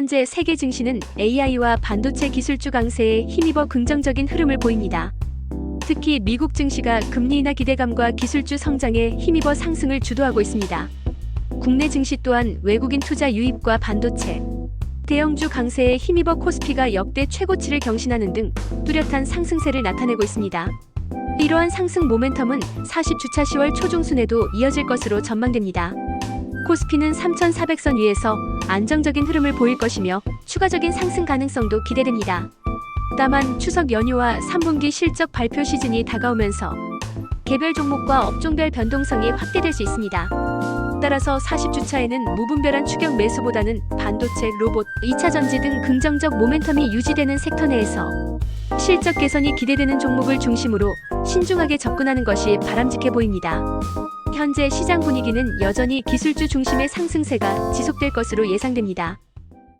현재 세계 증시는 AI와 반도체 기술 주 강세에 힘입어 긍정적인 흐름을 보입니다. 특히 미국 증시가 금리 인하 기대감과 기술주 성장에 힘입어 상승을 주도하고 있습니다. 국내 증시 또한 외국인 투자 유입과 반도체, 대형주 강세에 힘입어 코스피가 역대 최고치를 경신하는 등 뚜렷한 상승세를 나타내고 있습니다. 이러한 상승 모멘텀은 40주차 10월 초중순에도 이어질 것으로 전망됩니다. 코스피는 3,400선 위에서 안정적인 흐름을 보일 것이며 추가적인 상승 가능성도 기대됩니다. 다만 추석 연휴와 3분기 실적 발표 시즌이 다가오면서 개별 종목과 업종별 변동성이 확대될 수 있습니다. 따라서 40주차에는 무분별한 추격 매수보다는 반도체, 로봇, 2차 전지 등 긍정적 모멘텀이 유지되는 섹터 내에서 실적 개선이 기대되는 종목을 중심으로 신중하게 접근하는 것이 바람직해 보입니다. 현재 시장 분위기는 여전히 기술주 중심의 상승세가 지속될 것으로 예상됩니다.